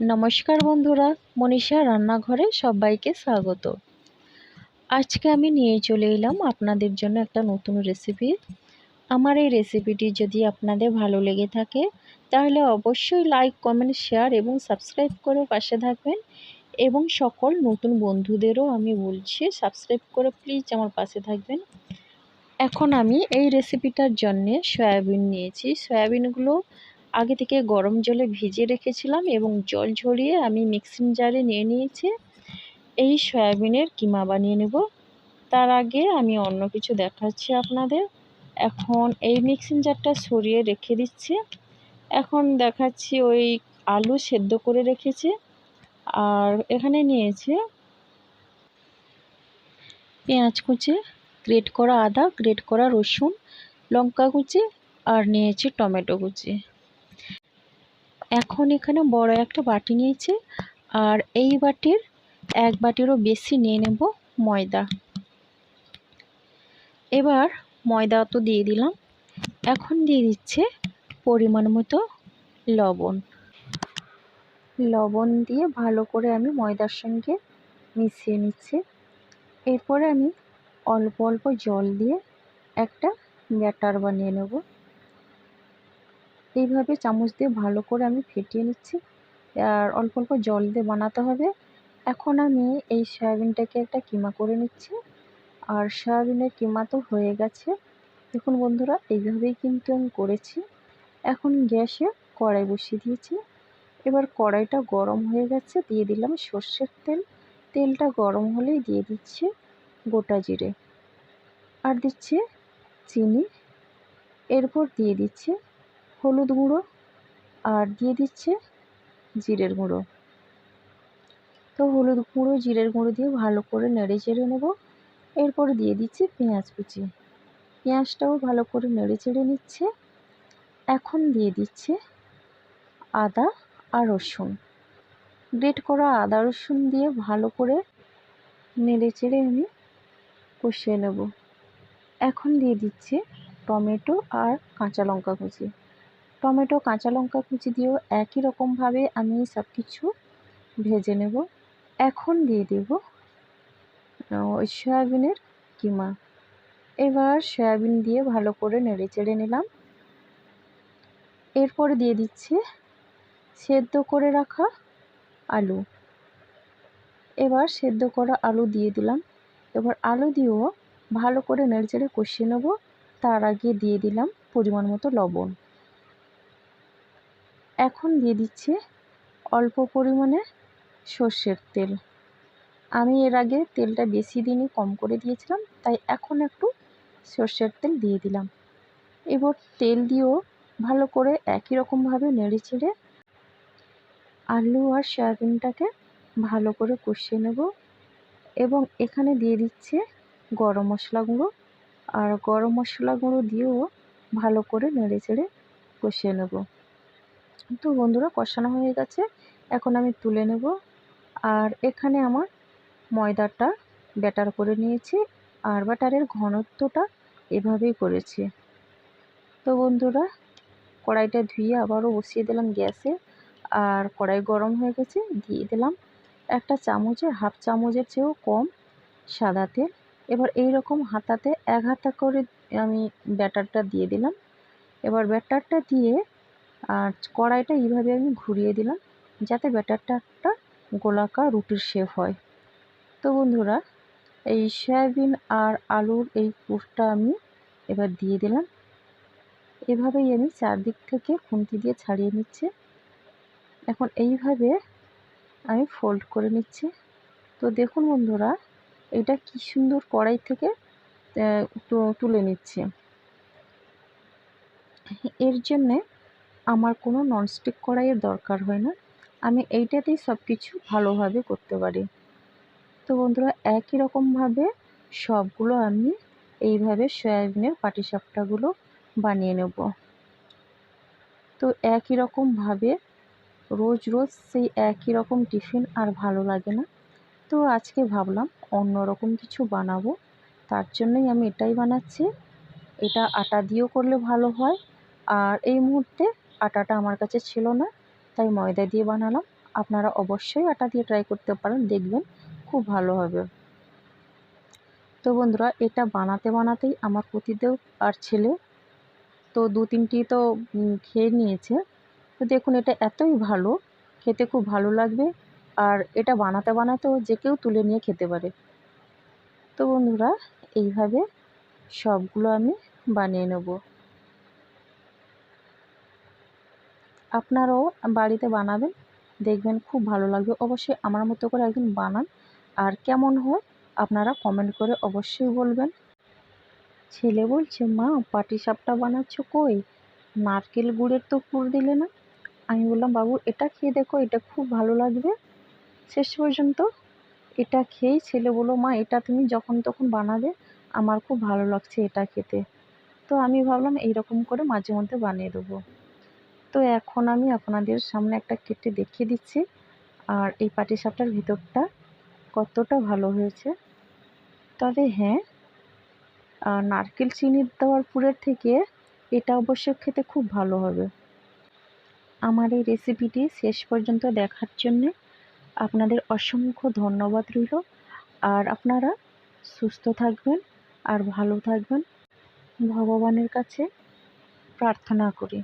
নমস্কার বন্ধুরা, মনীষা রান্নাঘরে সবাইকে স্বাগত। আজকে আমি নিয়ে চলে এলাম আপনাদের জন্য একটা নতুন রেসিপি আমার এই রেসিপিটি যদি আপনাদের ভালো লেগে থাকে, তাহলে অবশ্যই লাইক কমেন্ট শেয়ার এবং সাবস্ক্রাইব করে পাশে থাকবেন। এবং সকল নতুন বন্ধুদেরও আমি বলছি সাবস্ক্রাইব করে প্লিজ আমার পাশে থাকবেন। এখন আমি এই রেসিপিটার জন্যে সয়াবিন নিয়েছি। সয়াবিনগুলো আগে থেকে গরম জলে ভিজিয়ে রেখেছিলাম এবং জল ঝরিয়ে আমি মিক্সিং জারে নিয়ে নিয়েছি। এই সয়াবিনের কিমা বানিয়ে নেব। তার আগে আমি অন্য কিছু দেখাচ্ছি আপনাদের। এখন এই মিক্সিং জারটা সরিয়ে রেখে দিচ্ছি। এখন দেখাচ্ছি ওই আলু সেদ্ধ করে রেখেছি। আর এখানে নিয়েছে পেঁয়াজ কুচি, গ্রেট করা আদা, গ্রেট করা রসুন, লঙ্কা কুচি, আর নিয়েছি টমেটো কুচি। এখন এখানে বড় একটা বাটি নিয়েছি, আর এই বাটির এক বাটিরও বেশি নিয়ে নেব ময়দা। এবার ময়দা তো দিয়ে দিলাম, এখন দিয়ে দিচ্ছে পরিমাণ মতো লবণ। লবণ দিয়ে ভালো করে আমি ময়দার সঙ্গে মিশিয়ে নিচ্ছি। এরপরে আমি অল্প অল্প জল দিয়ে একটা ব্যাটার বানিয়ে নেব। এইভাবে চামচ দিয়ে ভালো করে আমি ফেটিয়ে নিচ্ছি। আর অল্প অল্প জল দিয়ে বানাতে হবে। এখন আমি এই সয়াবিনটাকে একটা কিমা করে নিচ্ছি। আর সয়াবিনের কিমা তো হয়ে গেছে। দেখুন বন্ধুরা, এইভাবেই কিন্তু আমি করেছি। এখন গ্যাসে কড়াই বসিয়ে দিয়েছি। এবার কড়াইটা গরম হয়ে গেছে, দিয়ে দিলাম সর্ষের তেল। তেলটা গরম হলেই দিয়ে দিচ্ছি গোটা জিরে। আর দিচ্ছে চিনি। এরপর দিয়ে দিচ্ছে হলুদ গুঁড়ো আর দিয়ে দিচ্ছে জিরের গুঁড়ো। তো হলুদ গুঁড়ো, জিরের গুঁড়ো দিয়ে ভালো করে নেড়ে চেড়ে নেব। এরপর দিয়ে দিচ্ছি পেঁয়াজ কুচি। পেঁয়াজটাও ভালো করে নেড়ে চেড়ে নিচ্ছে। এখন দিয়ে দিচ্ছে আদা আর রসুন। গ্রেট করা আদা রসুন দিয়ে ভালো করে নেড়ে চেড়ে আমি কষিয়ে নেব। এখন দিয়ে দিচ্ছে টমেটো আর কাঁচা লঙ্কা কুচি। টমেটো, কাঁচা লঙ্কা কুচি দিয়েও একই রকমভাবে আমি সব কিছু ভেজে নেব। এখন দিয়ে দেব ওই সয়াবিনের কিমা। এবার সয়াবিন দিয়ে ভালো করে নেড়ে চেড়ে নিলাম। এরপরে দিয়ে দিচ্ছে সেদ্ধ করে রাখা আলু। এবার সেদ্ধ করা আলু দিয়ে দিলাম। এবার আলু দিয়েও ভালো করে নেড়ে চেড়ে কষিয়ে নেব। তার আগে দিয়ে দিলাম পরিমাণ মতো লবণ। এখন দিয়ে দিচ্ছে অল্প পরিমাণে সর্ষের তেল। আমি এর আগে তেলটা বেশি দিনই কম করে দিয়েছিলাম, তাই এখন একটু সর্ষের তেল দিয়ে দিলাম। এবার তেল দিয়েও ভালো করে একই রকমভাবে নেড়ে চেড়ে আলু আর সয়াবিনটাকে ভালো করে কষিয়ে নেব এবং এখানে দিয়ে দিচ্ছে গরম মশলা গুঁড়ো। আর গরম মশলা গুঁড়ো দিয়েও ভালো করে নেড়ে চেড়ে কষিয়ে নেব। তো বন্ধুরা কষানো হয়ে গেছে, এখন আমি তুলে নেব। আর এখানে আমার ময়দাটা ব্যাটার করে নিয়েছি আর ব্যাটারের ঘনত্বটা এভাবেই করেছি। তো বন্ধুরা, কড়াইটা ধুয়ে আবারও বসিয়ে দিলাম গ্যাসে। আর কড়াই গরম হয়ে গেছে, দিয়ে দিলাম একটা চামচে, হাফ চামচের চেয়েও কম সাদা তেল। এবার এই রকম হাতাতে এক হাতা করে আমি ব্যাটারটা দিয়ে দিলাম। এবার ব্যাটারটা দিয়ে আর কড়াইটা এইভাবে আমি ঘুরিয়ে দিলাম যাতে ব্যাটারটা একটা গোলাকার রুটির শেপ হয়। তো বন্ধুরা, এই সয়াবিন আর আলুর এই পুরটা আমি এবার দিয়ে দিলাম। এভাবেই আমি চারদিক থেকে খুন্তি দিয়ে ছাড়িয়ে নিচ্ছি। এখন এইভাবে আমি ফোল্ড করে নিচ্ছি। তো দেখুন বন্ধুরা, এটা কি সুন্দর কড়াই থেকে তুলে নিচ্ছে। এর জন্যে আমার কোনো ননস্টিক কড়াইয়ের দরকার হয় না। আমি এইটাতেই সব কিছু ভালোভাবে করতে পারি। তো বন্ধুরা, একই রকমভাবে সবগুলো আমি এইভাবে সয়াবিনের পাটিসাপটাগুলো বানিয়ে নেব। তো একই রকমভাবে রোজ রোজ সেই একই রকম টিফিন আর ভালো লাগে না। তো আজকে ভাবলাম অন্য রকম কিছু বানাবো। তার জন্যই আমি এটাই বানাচ্ছি। এটা আটা দিয়েও করলে ভালো হয়। আর এই মুহূর্তে আটাটা আমার কাছে ছিল না, তাই ময়দা দিয়ে বানালাম। আপনারা অবশ্যই আটা দিয়ে ট্রাই করতে পারেন, দেখবেন খুব ভালো হবে। তো বন্ধুরা, এটা বানাতে বানাতেই আমার পতিদেব আর ছেলে, তো দু তিনটি তো খেয়ে নিয়েছে। তো দেখুন, এটা এতই ভালো, খেতে খুব ভালো লাগবে। আর এটা বানাতে বানাতেও যে কেউ তুলে নিয়ে খেতে পারে। তো বন্ধুরা, এইভাবে সবগুলো আমি বানিয়ে নেব। আপনারাও বাড়িতে বানাবেন, দেখবেন খুব ভালো লাগবে। অবশ্যই আমার মতো করে একদিন বানান। আর কেমন হয় আপনারা কমেন্ট করে অবশ্যই বলবেন। ছেলে বলছে, মা পাটিসাপটা বানাচ্ছ কই? নারকেল গুড়ের তো পুর দিলে না? আমি বললাম, বাবু, এটা খেয়ে দেখো, এটা খুব ভালো লাগবে। শেষ পর্যন্ত এটা খেয়েই ছেলে বলো মা, এটা তুমি যখন তখন বানাবে, আমার খুব ভালো লাগছে এটা খেতে। তো আমি ভাবলাম, এইরকম করে মাঝে মধ্যে বানিয়ে দেবো। তো এখন আমি আপনাদের সামনে একটা কেটে দেখিয়ে দিচ্ছি। আর এই পাটিসাপটার ভিতরটা কতটা ভালো হয়েছে। তবে হ্যাঁ নারকেল চিনি দেওয়ার পুরের থেকে এটা অবশ্য খেতে খুব ভালো হবে। আমার এই রেসিপিটি শেষ পর্যন্ত দেখার জন্যে আপনাদের অসংখ্য ধন্যবাদ রইল। আর আপনারা সুস্থ থাকবেন আর ভালো থাকবেন। ভগবানের কাছে প্রার্থনা করি।